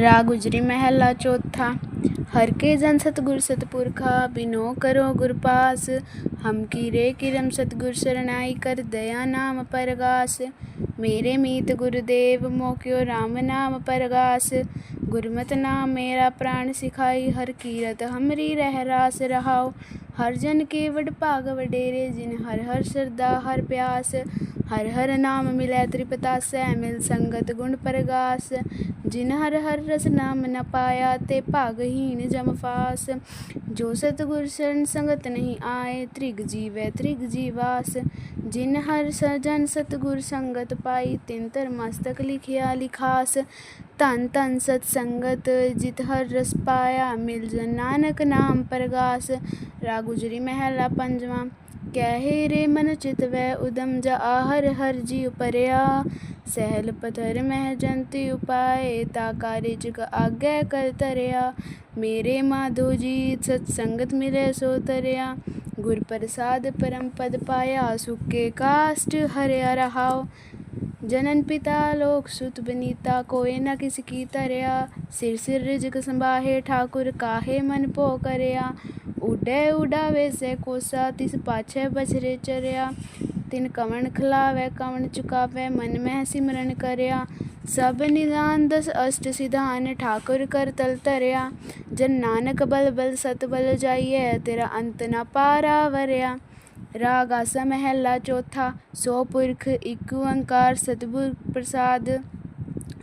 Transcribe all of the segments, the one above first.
ਰਾ ਗੁਜਰੀ ਮਹਿਲਾ ਚੌਥਾ। ਹਰ ਕੇ ਜਨ ਸਤਗੁਰ ਸਤਪੁਰਖਾ, ਬਿਨੋ ਕਰੋ ਗੁਰਪਾਸ ਪਾਸ। ਹਮ ਕੀਰੇ ਕਿਰਮ ਸਤਗੁਰ ਸਰਣਾਈ ਕਰ ਦਇਆ ਨਾਮ ਪਰਗਾਸ। ਮੇਰੇ ਮੀਤ ਗੁਰਦੇਵ ਮੋਕਿਓ RAM ਨਾਮ ਪਰਗਾਸ। ਗੁਰਮਤਿ ਨਾਮ ਮੇਰਾ ਪ੍ਰਾਣ ਸਿਖਾਈ, ਹਰ ਕੀਰਤ ਹਮਰੀ ਰਹਿ ਰਾਸ ਰਹਾਉ। ਹਰ ਜਨ ਕੇ ਵਡ ਭਾਗ ਵਡੇਰੇ, ਜਿਨ ਹਰ ਹਰ ਸਰਦਾ ਹਰ ਪਿਆਸ। ਹਰ ਹਰ ਨਾਮ ਮਿਲੈ ਤ੍ਰਿਪਤਾਸੈ ਮਿਲ ਸੰਗਤ ਗੁਣ ਪ੍ਰਗਾਸ। ਜਿਨ ਹਰ ਹਰ ਰਸ ਨਾਮ ਨ ਪਾਇਆ, ਤੇ ਭਾਗਹੀਨ ਜਮ ਫਾਸ। ਜੋ ਸਤਗੁਰ ਸ਼ਰਨ ਸੰਗਤ ਨਹੀਂ ਆਏ, ਤ੍ਰਿਗ ਜੀਵੈ ਤ੍ਰਿਗ ਜੀਵਾਸ। ਜਿਨ ਹਰ ਸਜਨ ਸਤਗੁਰ ਸੰਗਤ ਪਾਈ, ਤਿਨ ਧਰ ਮਸਤਕ ਲਿਖਿਆ ਲਿਖਾਸ। ਧੰਨ ਧੰਨ ਸਤ ਸੰਗਤ, ਜਿਤ ਹਰ ਰਸ ਪਾਇਆ, ਮਿਲ ਜਨ ਨਾਨਕ ਨਾਮ ਪ੍ਰਗਾਸ। ਰਾਗੁਜਰੀ ਮਹਿਲਾ ਪੰਜਵਾਂ। ਕਹਿ ਰੇ ਮਨ ਚਿਤ ਵੈ ਉਦਮ ਜਾ ਹਰ ਹਰ ਜੀ ਉਪਰਿਆ ਸਹਿਲ ਪਥਰ ਮਹਿ ਜੰਤੀ ਉਪਾਏ ਤਾ ਕਾਰਿਜ ਕ ਆਗੇ ਕਰ ਤਰਿਆ ਮੇਰੇ ਮਾਧੋ ਜੀ ਸਤ ਸੰਗਤ ਮਿਲੇ ਸੋ ਤਰਿਆ ਗੁਰ ਪ੍ਰਸਾਦ ਪਰਮ ਪਦ ਪਾਇਆ ਸੁਕੇ ਕਾਸ਼ਟ ਹਰਿਆ ਰਹਾਉ ਜਨਨ ਪਿਤਾ ਲੋਕ ਸੁਤ ਬਨੀਤਾ ਕੋਏ ਨਾ ਕਿਸ ਕੀ ਤਰਿਆ ਸਿਰ ਸਿਰ ਰਿਜਕ ਸੰਭਾਹੇ ਠਾਕੁਰ ਕਾਹੇ ਮਨ ਭੋ ਕਰਿਆ ਉਡੇ ਉਡਾਵੇ ਸੇ ਕੋਸਾ, ਤਿਸ ਪਾਛੇ ਤਿਨ ਕਵਣ ਖਲਾਵੇ, ਕਵਣ ਚੁਕਾਵੇ, ਮਨ ਮਹਿ ਸਿਮਰਨ ਕਰਿਆ। ਸਭ ਨਿਦਾਨ ਦਸ ਅਸ਼ਟ ਸਿਧਾਨ, ਠਾਕੁਰ ਕਰ ਤਲ ਧਰਿਆ। ਜਨ ਨਾਨਕ ਬਲ ਬਲ ਸਤ ਬਲ ਜਾਈਏ ਤੇਰਾ ਅੰਤ ਨਾ ਪਾਰਾ ਵਰਿਆ। ਰਾਗ ਆਸਾ ਮਹਿਲਾ ਚੌਥਾ, ਸੋ ਪੁਰਖ ਇੱਕ ਓੰਕਾਰ ਸਤਿਗੁਰ ਪ੍ਰਸਾਦ।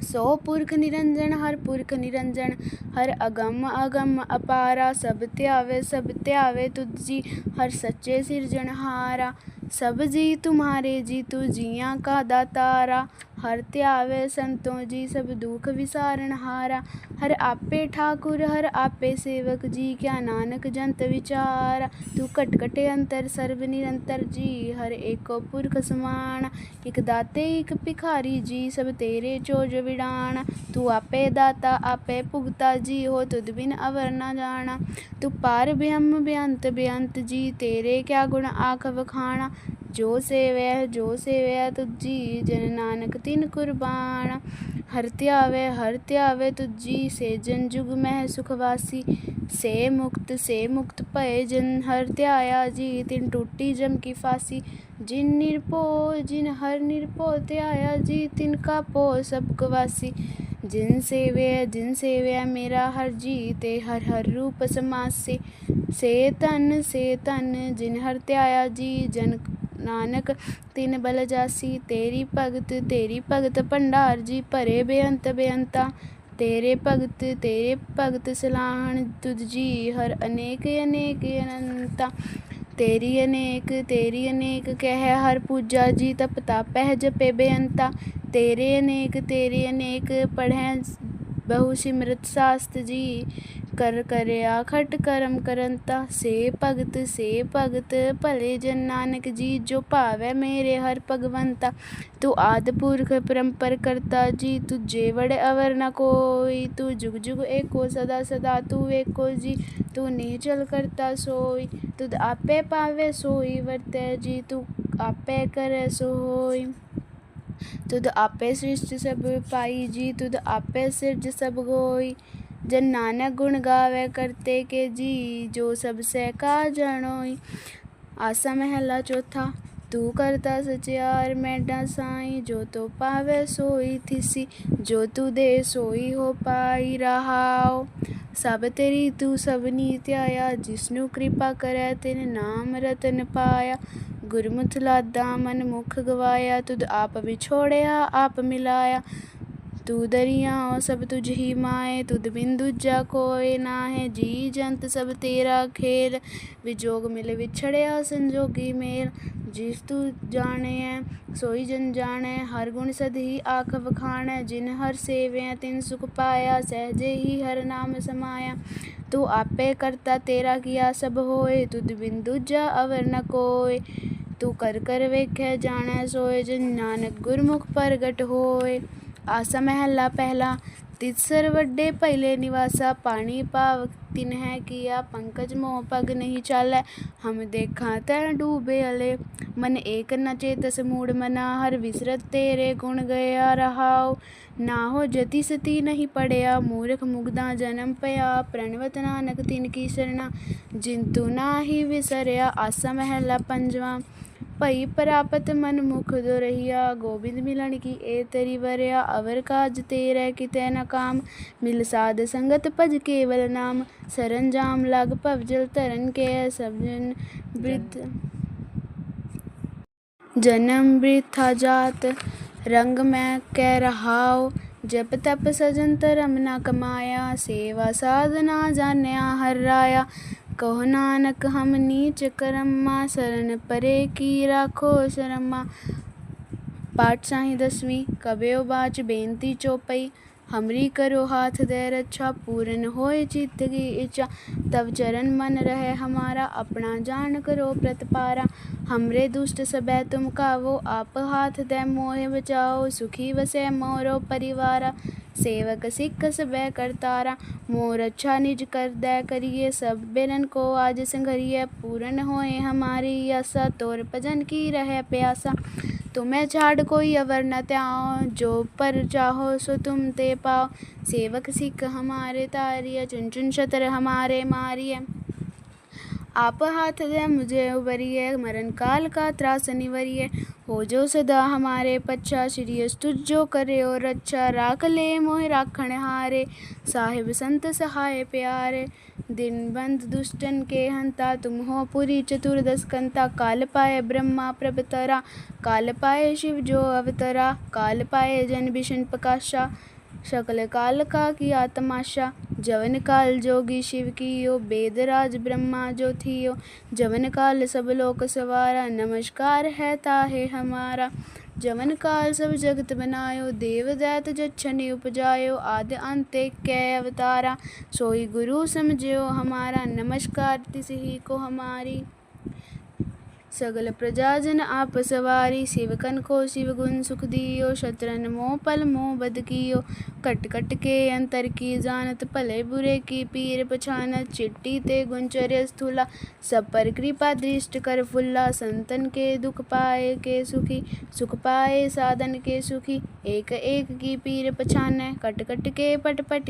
ਸੋ ਪੁਰਖ ਨਿਰੰਜਨ ਹਰ ਪੁਰਖ ਨਿਰੰਜਨ ਹਰ ਅਗੰਮ ਅਗੰਮ ਅਪਾਰਾ, ਸਭ ਧਿਆਵੇ ਸਭ ਧਿਆਵੇ ਤੁਝੀ, ਹਰ ਸੱਚੇ ਸਿਰਜਣਹਾਰਾ। ਸਭ ਜੀ ਤੁਮਾਰੇ ਜੀ ਤੂ ਜੀਆਂ ਕਾ ਦਾਤਾਰਾ, ਹਰ ਧਿਆਵੇ ਸੰਤੋ ਜੀ ਸਭ ਦੁਖ ਵਿਸਾਰਨ ਹਾਰਾ। ਹਰ ਆਪੇ ਠਾਕੁਰ, ਹਰ ਆਪੇ ਸੇਵਕ ਜੀ, ਕਿਆ ਨਾਨਕ ਜੰਤ ਵਿਚਾਰ। ਤੂੰ ਘਟ ਘਟੇ ਅੰਤਰ, ਸਰਬ ਨਿਰੰਤਰ ਜੀ, ਹਰ ਏਕੋ ਪੁਰਖ ਸਮਾਨ। ਇਕ ਦਾਤੇ, ਇਕ ਭਿਖਾਰੀ ਜੀ, ਸਭ ਤੇਰੇ ਚੋਜ ਵਿਡਾਣ ਤੂੰ ਆਪੇ ਦਾਤਾ, ਆਪੇ ਭੁਗਤਾ ਜੀ ਹੋ ਤੁਧ ਬਿਨ ਅਵਰ ਨਾ ਜਾਣਾ। ਤੂੰ ਪਾਰ ਬਿਹਮ ਬਿਅੰਤ ਬਿਅੰਤ ਜੀ, ਤੇਰੇ ਕਿਆ ਗੁਣ ਆਖ ਵਖਾਣਾ ਜੋ ਸੇਵੈ ਜੋ ਸੇਵੈ ਤੁਜੀ ਜਨ ਨਾਨਕ ਤਿਨ ਕੁਰਬਾਨ। ਹਰ ਧਿਆਵੇ ਹਰ ਧਿਆਵੇ ਤੁਜੀ ਸੇ ਜਨ ਜੁਗ ਮਹਿ ਸੁਖ ਵਾਸੀ। ਸੇ ਮੁਕਤ ਸੇ ਮੁਕਤ ਭਏ ਜਨ ਹਰ ਧਿਆਇਆ ਜੀ, ਤਿਨ ਟੂਟੀ ਜਮ ਕੀ ਫਾਸੀ। ਜਿਨ ਨਿਰਭਉ, ਜਿਨ ਹਰ ਨਿਰਭਉ ਧਿਆਇਆ ਜੀ, ਤਿਨ ਕਾ ਭੋ ਸਭ ਕਵਾਸੀ ਜਿਨ ਸੇਵਿਆ ਜਿਨ ਸੇਵਿਆ ਮੇਰਾ ਹਰ ਜੀ, ਤੇ ਹਰ ਹਰ ਰੂਪ ਸਮਾਸੇ। ਸੇ ਤਨ ਸੇ ਤਨ ਜਿਨ ਹਰ ਧਿਆਇਆ ਜੀ, ਜਨ ਨਾਨਕ, ਤਿਨ ਬਲ ਜਾਸੀ, ਤੇਰੀ ਭਗਤ ਤੇਰੀ ਭਗਤ ਭੰਡਾਰ ਜੀ ਭਰੇ ਬੇਅੰਤ ਬੇਅੰਤਾ। ਤੇਰੇ ਭਗਤ ਤੇਰੇ ਭਗਤ ਸਲਾਹਣ, ਤੁਧ ਜੀ ਹਰ ਅਨੇਕ ਅਨੇਕ ਅਨੰਤਾ। ਤੇਰੀ ਅਨੇਕ ਤੇਰੀ ਅਨੇਕ ਕਹਿ, ਹਰ ਪੂਜਾ ਜੀ ਤਪ ਤਾਪਹਿ ਜਪੇ ਬੇਅੰਤਾ। ਤੇਰੇ ਅਨੇਕ ਤੇਰੇ ਅਨੇਕ ਪੜ੍ਹੈ ਬਹੁ ਸਿਮਰਤ ਸਾਸਤ ਜੀ, ਕਰ ਕਰਿਆ ਖਟ ਕਰਮ ਕਰੰਤਾ, ਸੇ ਭਗਤ ਸੇ ਭਗਤ, ਭਲੇ ਜਨ ਨਾਨਕ ਜੀ, ਜੋ ਭਾਵੈ ਮੇਰੇ ਹਰ ਭਗਵੰਤਾ। ਤੂੰ ਆਦ ਪੁਰਖ ਪਰੰਪਰ ਕਰਤਾ ਜੀ ਤੂੰ ਜੇਵੜ ਅਵਰ ਨ ਕੋਈ, ਤੂੰ ਜੁਗ ਜੁਗ ਏਕੋ ਸਦਾ ਸਦਾ, ਤੂੰ ਵੇਖੋ ਜੀ, ਤੂੰ ਨਿਚਲ ਕਰਤਾ ਸੋਈ। ਤੁਧ ਆਪੇ ਪਾਵੇ ਸੋਈ, ਵਰਤੈ ਜੀ, ਤੂੰ ਆਪੇ ਕਰੇ ਸੋਈ। ਹੋਈ ਤੁਧ ਆਪੇ ਸ੍ਰਿਸ਼ਟ ਸਭ ਪਾਈ ਜੀ, ਤੁਧ ਆਪੇ ਸਿਰਜ ਸਭ ਗੋਈ। ਜਨ ਨਾਨਕ ਗੁਣ ਗਾਵੇ ਕਰਤੇ ਕੇ ਜੀ, ਜੋ ਸਭ ਸੇ ਆਸਾ ਮਹਿਲਾ ਚੌਥਾ, ਤੂੰ ਕਰਤਾ ਸਚਿਆਰ ਮੈਡਾ ਸਾਈ ਜੋ ਤੋ ਪਾਵੇ ਸੋਈ ਥਿਸੀ, ਜੋ ਤੂੰ ਦੇ ਸੋਈ ਹੋ ਪਾਈ ਰਹਾਓ ਸਭ ਤੇਰੀ ਤੂੰ ਸਭਨੀ ਧਿਆਇਆ, ਜਿਸਨੂੰ ਕਿਰਪਾ ਕਰੈ ਤਿਨ ਨਾਮ ਰਤਨ ਪਾਇਆ। ਗੁਰਮੁਖ ਲਾਦਾ ਮਨ ਮੁਖ ਗਵਾਇਆ ਤੁਧ ਆਪ ਵਿਛੋੜਿਆ ਆਪ ਮਿਲਾਇਆ। ਤੂੰ ਦਰਿਆ ਸਭ ਤੁਝ ਹੀ ਮਾਏ, ਤੁਧ ਬਿਨ ਦੂਜਾ ਕੋਇ ਨਾਹੀ, ਜੀ ਜੰਤ ਸਭ ਤੇਰਾ ਖੇਲ। ਵਿਜੋਗ ਮਿਲ ਵਿਛੜਿਆ ਸੰਜੋਗੀ ਮੇਲ। ਜਿਸ ਤੂੰ ਜਾਣਿਐ ਸੋਈ ਜਨ ਜਾਣੈ, ਹਰ ਗੁਣ ਸਦਹੀ ਆਖ ਵਖਾਣੈ। ਜਿਨ ਹਰ ਸੇਵਿਆ ਤਿਨ ਸੁਖ ਪਾਇਆ, ਸਹਜੇ ਹੀ ਹਰ ਨਾਮ ਸਮਾਇਆ। ਤੂੰ ਆਪੇ ਕਰਤਾ ਤੇਰਾ ਕੀਆ ਸਭ ਹੋਏ, ਤੁਧ ਬਿਨ ਦੂਜਾ ਅਵਰ ਨ ਕੋਇ ਤੂੰ ਕਰ ਕਰ ਵੇਖੈ, ਜਾਣੈ, ਸੋਏ ਜਨ ਨਾਨਕ ਗੁਰਮੁਖ ਪ੍ਰਗਟ ਹੋਏ। ਆਸਾ ਮਹਿਲਾ ਪਹਿਲਾ। ਤਿਸਰ ਵੱਡੇ ਪਹਿਲੇ ਨਿਵਾਸਾ, ਪਾਣੀ ਭਾਵ ਤਿਨ ਹੈ ਕੀਆ, ਪੰਕਜ ਮੋਹ ਪਗ ਨਹੀਂ ਚਾਲੈ। ਹਮ ਦੇਖਾਂ ਤੈ ਡੂਬੇ ਅਲੇ। ਮਨ ਏਕ ਨ ਚੇਤਸ ਮੂੜ ਮਨਾ, ਹਰ ਵਿਸਰਤ ਤੇਰੇ ਗੁਣ ਗਿਆ ਰਹਾਉ। ਨਾ ਹੋ ਜਤੀ ਸਤੀ ਨਹੀਂ ਪੜਿਆ, ਮੂਰਖ ਮੁਗਦਾ ਜਨਮ ਪਿਆ। ਪ੍ਰਣਵਤ ਨਾਨਕ ਤਿਨ ਕੀ ਸਰਣਾ, ਜਿੰਤੂ ਨਾਹੀ ਵਿਸਰਿਆ, ਆਸਾ ਮਹਿਲਾ ਪੰਜਵਾ। ਭਈ ਪ੍ਰਾਪਤ ਮਨ ਮੁਖ ਦੋ ਰਹੀਆ, ਗੋਬਿੰਦ ਮਿਲਣ ਕੀ ਏ ਤੇਰੀ ਵਰਿਆ ਅਵਰ ਕਾਜ ਤੇਰੇ ਕਿਤੇ ਨ ਕਾਮ। ਮਿਲ ਸਾਧ ਸੰਗਤ ਭਜ ਕੇਵਲ ਨਾਮ, ਸਰੰਜਾਮ ਲਗ ਭਵਜਲ ਧਰਨ ਕੇ ਸਭ ਬ੍ਰਿਧ। ਜਨਮ ਬ੍ਰਿਥਾ ਜਾਤ, ਰੰਗ ਮੈਂ ਕਹਿ ਰਹਾਉ, ਜਪ ਤਪ ਸਜਨ ਧਰਮ ਨਾ ਕਮਾਇਆ, ਸੇਵਾ ਸਾਧਨਾ ਜਾਣਿਆ ਹਰ ਰਾਇਆ। ਕਹੋ ਨਾਨਕ, ਹਮ ਨੀਚ ਕਰਮਾ, ਸਰਨ ਪਰੇ ਕੀ ਰਾਖੋ ਸ਼ਰਮਾ। ਪਾਠ ਸਾਹੀ ਦਸਵੀਂ ਕਬਿਓ ਬਾਚ ਬੇਨਤੀ ਚੋਪਈ। ਹਮਰੀ ਕਰੋ ਹਾਥ ਦੇ ਰੱਛਾ ਪੂਰਨ ਹੋਏ ਚਿੱਤ ਕੀ ਇੱਛਾ। ਤਵ ਚਰਨ ਮਨ ਰਹੇ ਹਮਾਰਾ, ਆਪਣਾ ਜਾਣ ਕਰੋ ਪ੍ਰਤਪਾਰਾ। ਹਮਰੇ ਦੁਸ਼ਟ ਸਬੈ ਤੁਮ ਕਾਵੋ, ਆਪ ਹਾਥ ਦੇ ਮੋਹਿ ਬਚਾਓ, ਸੁਖੀ ਵਸੇ ਮੋਰੋ ਪਰਿਵਾਰਾ। ਸੇਵਕ ਸਿੱਖ ਸਭੈ ਕਰਤਾਰਾ ਮੋਰ ਅੱਛਾ ਨਿਜ ਕਰਦਾ ਕਰੀਏ ਸਭ, ਬਿਨਨ ਕੋ ਆਜ ਸੰਘਰੀਏ ਪੂਰਨ ਹੋਏ ਹਮਾਰੀ ਆਸਾ, ਤੋਰ ਭਜਨ ਕੀ ਰਹਿ ਪਿਆਸਾ। ਤੁਮੈ ਛਾੜ ਕੋਈ ਅਵਰ ਨ ਧਿਆਓ, ਜੋ ਪਰ ਚਾਹੋ ਸੋ ਤੁਮ ਤੇ ਪਾਓ। ਸੇਵਕ ਸਿੱਖ ਹਮਾਰੇ ਤਾਰੀਏ ਚੁਨ ਚੁਨ ਛਤਰ ਹਮਾਰੇ ਮਾਰੀਏ आप हाथ दे, मुझे उबरिए मरण काल का त्रास निवरिए हो। जो सदा हमारे, पच्छा श्री तुझो करे, और अच्छा राख ले मोह राखण हारे। साहिब संत सहाय प्यारे, दिन बंद दुष्टन के हंता। तुम हो पुरी चतुर्दश कंता, काल पाए ब्रह्मा प्रभतरा काल पाए शिव जो अवतरा, काल पाए जन भीषण प्रकाशा शकल काल का किया तमाशा। जवन काल जोगी शिव कियो, बेदराज ब्रह्मा जो थियो। जवन काल सब लोक सवारा, नमस्कार है ताहे हमारा। जवन काल सब जगत बनायो देव दैत जच्छनि उपजायो आदि अंत कै अवतारा। सोई गुरु समझो हमारा, नमस्कार तिस ही को हमारी। ਸਗਲ ਪ੍ਰਜਾ ਜਨ ਆਪ ਸਵਾਰੀ ਸਿਵਕਨ ਕੋ ਸਿਵ ਗੁਣ ਸੁਖ ਦਿਓ ਸ਼ਤਰਨ ਮੋਹ ਪਲ ਮੋਹ ਬਦ ਕੀਓ ਕਟ ਕਟ ਕੇ ਅੰਤਰ ਕੀ ਜਾਣਤ ਭਲੇ ਬੁਰੇ ਕੀ ਪੀਰ ਪਛਾਨਤ ਚਿੱਟੀ ਤੇ ਗੁੰਚਰੇ ਸਥੂਲਾ ਸਭ ਪਰ ਕਿਰਪਾ ਦ੍ਰਿਸ਼ਟ ਕਰ ਫੁੱਲਾ ਸੰਤਨ ਕੇ ਦੁਖ ਪਾਏ ਕੇ ਸੁਖੀ ਸੁਖ ਪਾਏ ਸਾਧਨ ਕੇ ਸੁਖੀ ਏਕ ਏਕ ਕੀ ਪੀਰ ਪਛਾਨੈ ਕਟ ਕਟ ਕੇ ਪਟ ਪਟ